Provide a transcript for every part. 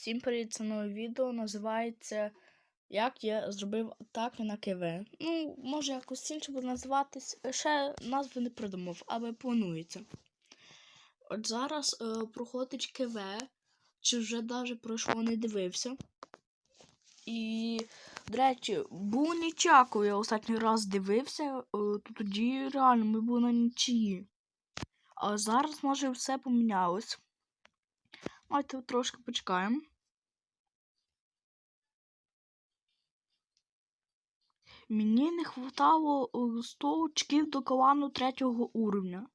Всім привіт, це нове відео називається Як я зробив атаки на КВ. Ну, може якось інше буде називатись. Ще назви не придумав, але планується. От зараз е, проходить КВ, чи вже навіть пройшло, не дивився. І, до речі, був нічако, я останній раз дивився, е, то тоді реально ми були на нічиї. А зараз, може, все помінялось. Давайте трошки почекаємо. Мені не хватало е, 100 очків до калану третього уровня.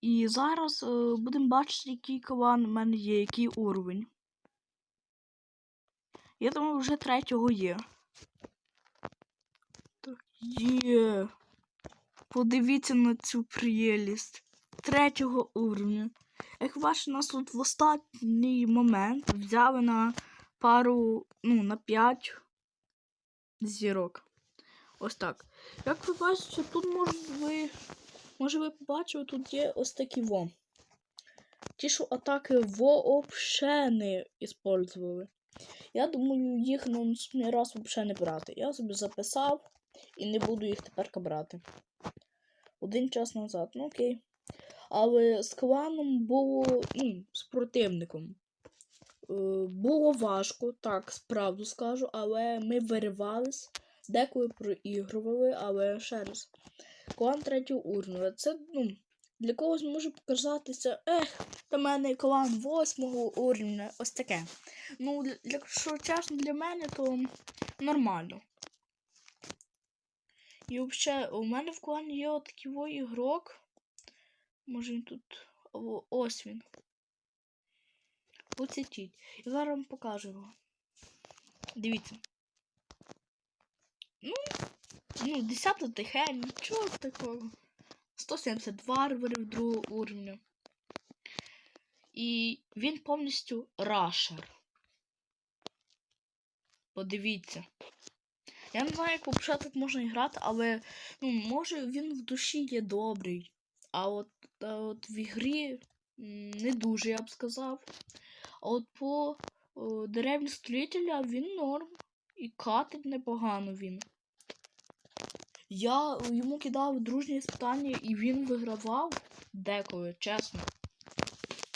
І зараз е, будемо бачити, який калан в мене є, який уровень. Я думаю, вже третього є. Так, є. Подивіться на цю прелість. Третього уровня. Як бачите, нас тут в останній момент взяли на пару, ну, на 5 зірок. Ось так. Як ви бачите, тут може ви, може ви побачили, тут є ось такі во. Ті, що атаки вообще не использували. Я думаю, їх на наступний раз взагалі не брати. Я собі записав і не буду їх тепер брати. Один час назад, ну окей. Але з кланом було, ну, з противником. Е, було важко, так, справду скажу, але ми виривались, деколи проігрували, але ще раз. Клан третього уровня. Це, ну, для когось може показатися, ех, до мене клан восьмого уровня, ось таке. Ну, якщо чесно для мене, то нормально. І взагалі, у мене в клані є отакий во ігрок. Може він тут. Ось він. Поцітіть. Я зараз вам покажу його. Дивіться. Ну, ну 10 тихе, нічого такого. 170 варварів другого уровня. І він повністю рашер. Подивіться. Я не знаю, як взагалі так можна грати, але ну, може він в душі є добрий. А от, а от в ігрі не дуже, я б сказав. А от по о, деревні строїтеля він норм. І катить непогано він. Я йому кидав дружні спитання, і він вигравав деколи, чесно.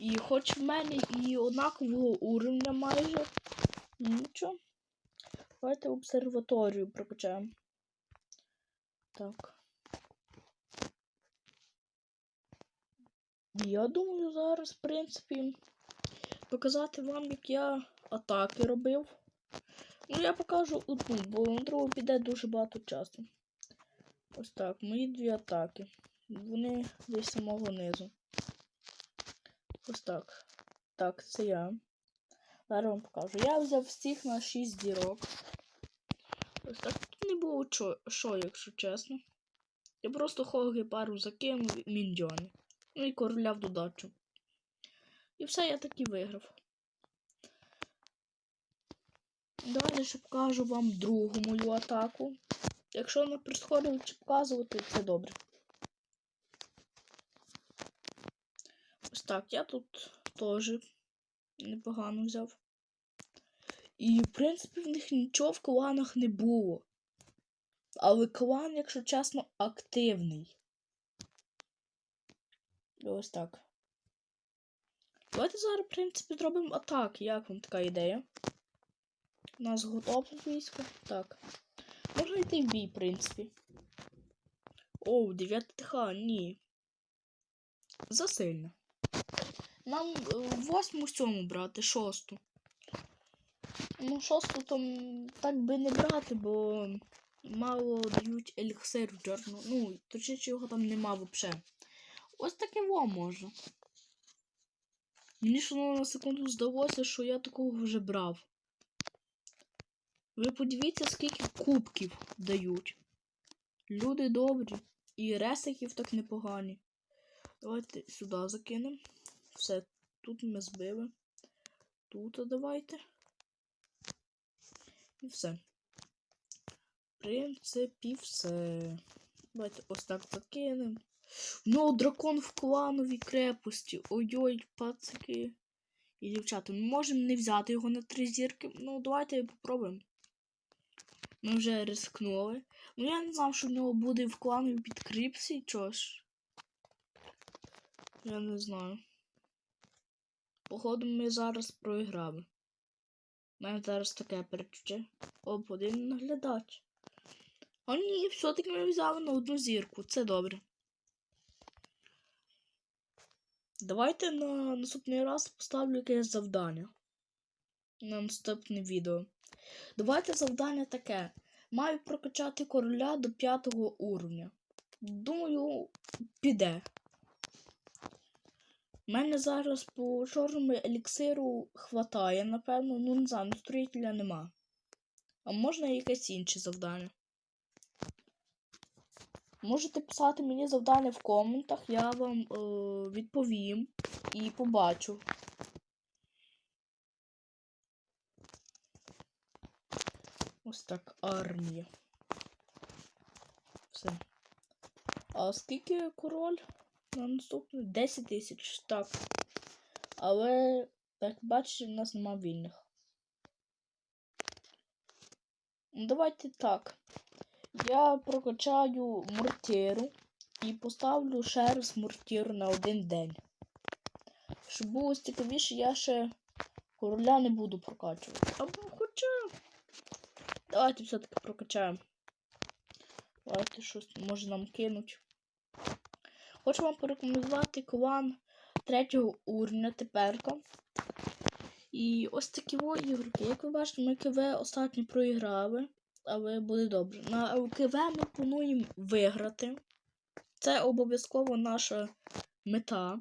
І хоч в мене і однакового уровня майже. Нічого. Давайте обсерваторію прокачаємо. Так. Я думаю, зараз, в принципі, показати вам, як я атаки робив. Ну, я покажу одну, бо на другу піде дуже багато часу. Ось так, мої дві атаки. Вони десь самого низу. Ось так. Так, це я. Зараз вам покажу. Я взяв всіх на 6 дірок. Ось так. Тут не було що, що, якщо чесно. Я просто хоги пару закинув і. Ну і короля в додачу. І все, я так і виграв. Далі ще покажу вам другу мою атаку. Якщо не присходить чи показувати, це добре. Ось так, я тут теж непогано взяв. І, в принципі, в них нічого в кланах не було. Але клан, якщо чесно, активний. Ось так. Давайте зараз, в принципі, зробимо атаки. Як вам така ідея? У нас готове військо. Так. Можна йти в бій, в принципі. Оу, 9 ТХ, ні. Засильно. Нам е, восьму сьому брати, шосту. Ну, шосту там так би не брати, бо мало дають еліксир в джорну. Ну, точніше його там нема взагалі. Ось таке во можна. Мені ж на секунду здалося, що я такого вже брав. Ви подивіться, скільки кубків дають. Люди добрі. І ресиків так непогані. Давайте сюди закинемо. Все, тут ми збили. Тут давайте. І все. В принципі, все. Давайте ось так закинемо. Ну, дракон в клановій крепості. Ой-ой, пацики. І дівчата, ми можемо не взяти його на три зірки. Ну, давайте попробуємо. Ми вже ризикнули. Ну я не знав, що в нього буде в клановій підкріпсі, чого ж. Я не знаю. Походу, ми зараз проіграли. У мене зараз таке перечуття. Оп, один наглядач. О, ні, все-таки ми взяли на одну зірку. Це добре. Давайте на наступний раз поставлю якесь завдання. На наступне відео. Давайте завдання таке. Маю прокачати короля до п'ятого уровня. Думаю, піде. У мене зараз по чорному еліксиру хватає, напевно, ну не знаю, строїтеля нема. А можна якесь інше завдання? Можете писати мені завдання в коментах, я вам е, відповім і побачу. Ось так, армія. Все. А скільки король? На наступний 10 тисяч, так. Але, як бачите, в нас нема вільних. Ну, Давайте так. Я прокачаю мортиру і поставлю ще раз мортиру на один день. Щоб було цікавіше, я ще короля не буду прокачувати. Або хоча. Давайте все-таки прокачаємо. Давайте щось може нам кинуть. Хочу вам порекомендувати клан третього уровня теперка. І ось такі ігрки. Як ви бачите, ми КВ останньо проіграли, але буде добре. На КВ ми плануємо виграти. Це обов'язково наша мета.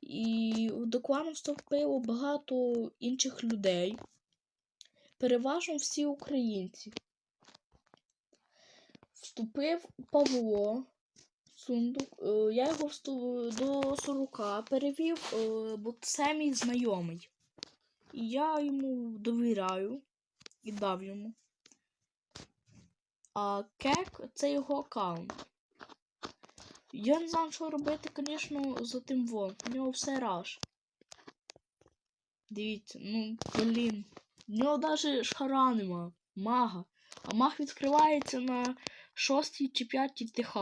І до клану вступило багато інших людей. Переважно всі українці. Вступив Павло. Сундук. Е, Я його всту- до 40 перевів, е, бо це мій знайомий. І я йому довіряю і дав йому. А кек це його аккаунт. Я не знаю, що робити, звісно, за тим во. У нього все раш. Дивіться, ну, блін. В нього навіть шара нема. Мага. А маг відкривається на 6 чи 5 ТХ.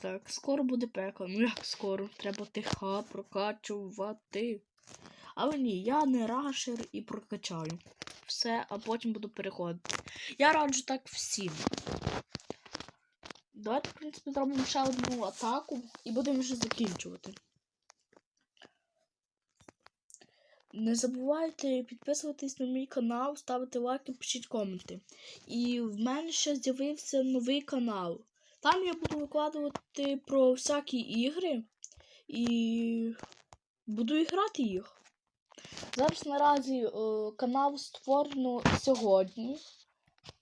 Так, скоро буде пекло. Ну як скоро? Треба ТХ прокачувати. Але ні, я не рашер і прокачаю. Все, а потім буду переходити. Я раджу так всім. Давайте, в принципі, зробимо ще одну атаку і будемо вже закінчувати. Не забувайте підписуватись на мій канал, ставити лайки, пишіть коменти. І в мене ще з'явився новий канал. Там я буду викладувати про всякі ігри і буду і грати їх. Зараз наразі е, канал створено сьогодні,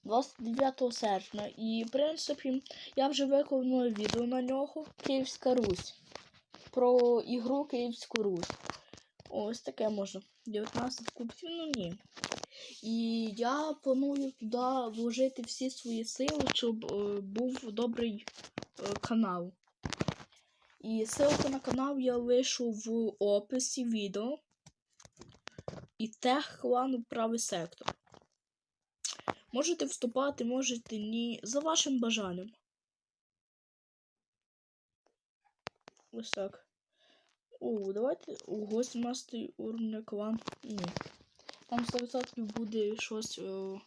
29 серпня. І, в принципі, я вже виконав відео на нього Київська Русь. Про ігру Київську Русь. Ось таке можна. 19 кубків, ну ні. І я планую туди вложити всі свої сили, щоб е, був добрий е, канал. І ссылку на канал я лишу в описі відео. І тех клану правий сектор. Можете вступати, можете ні. За вашим бажанням. Ось так. О, давайте. Ого, 17 уровня клан. Ні. Там 100% буде щось о,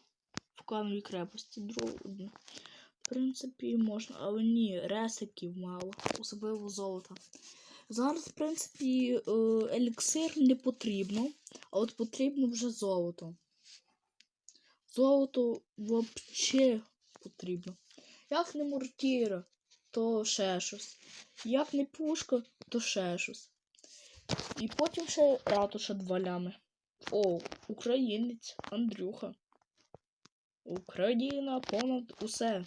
в клановій крепості. Друг... В принципі, можна, але ні, ресиків мало, особливо золота. Зараз, в принципі, е, еліксир не потрібно, а от потрібно вже золото. Золото взагалі потрібно. Як не мортіра, то ще щось. Як не пушка, то ще щось. І потім ще ратуша два лями. О, українець Андрюха. Україна понад усе.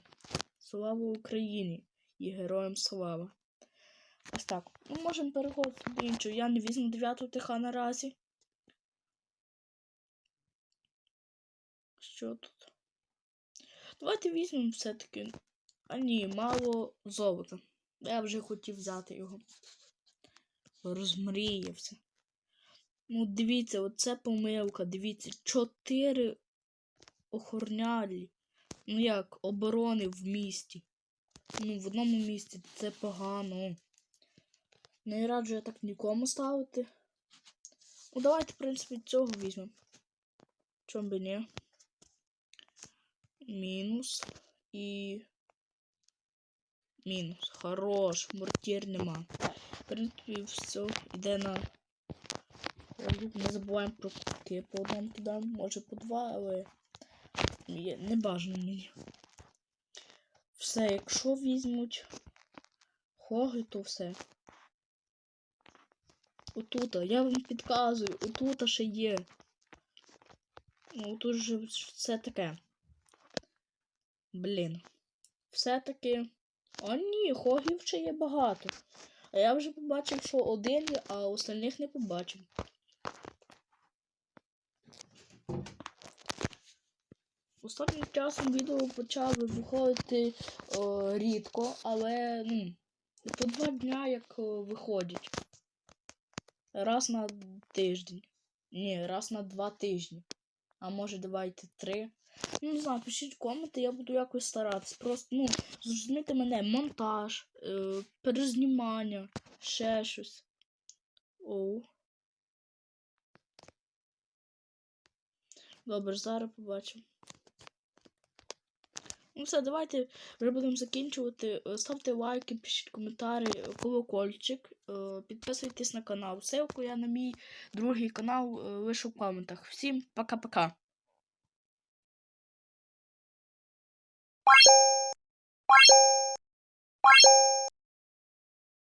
Слава Україні і героям слава. Ось так. Ми можемо переходити до іншого. Я не візьму 9 ТХ наразі. Що тут? Давайте візьмемо все-таки. А ні, мало золота. Я вже хотів взяти його. розмріявся. Ну, дивіться, оце помилка. Дивіться, чотири охоронялі. Ну як, оборони в місті. Ну, в одному місті це погано. Не раджу я так нікому ставити. Ну, давайте, в принципі, цього візьмемо. Чом би ні? Мінус і. Мінус. Хорош. Мортір нема. В принципі, все. Йде на. Не забуваємо про кутки. По одному кидаємо, може по два, але не бажано мені. Все, якщо візьмуть хоги, то все. Отута, я вам підказую, отута ще є. Ну, тут же все таке. Блін. Все-таки. О, ні, хогів ще є багато. А я вже побачив, що один а остальних не побачив. Останнім часом відео почали виходити о, рідко, але ну, по два дня як о, виходять. Раз на тиждень. Ні, раз на два тижні. А може давайте три. Ну, не знаю, пишіть коменти, я буду якось старатись. Просто, ну, зрозумійте мене, монтаж, е, перезнімання, ще щось. Оу. Добре, зараз побачимо. Ну все, давайте вже будемо закінчувати. Е, Ставте лайки, пишіть коментарі, колокольчик, е, підписуйтесь на канал. Ссылку я на мій другий канал е, лишу в коментах. Всім пока-пока.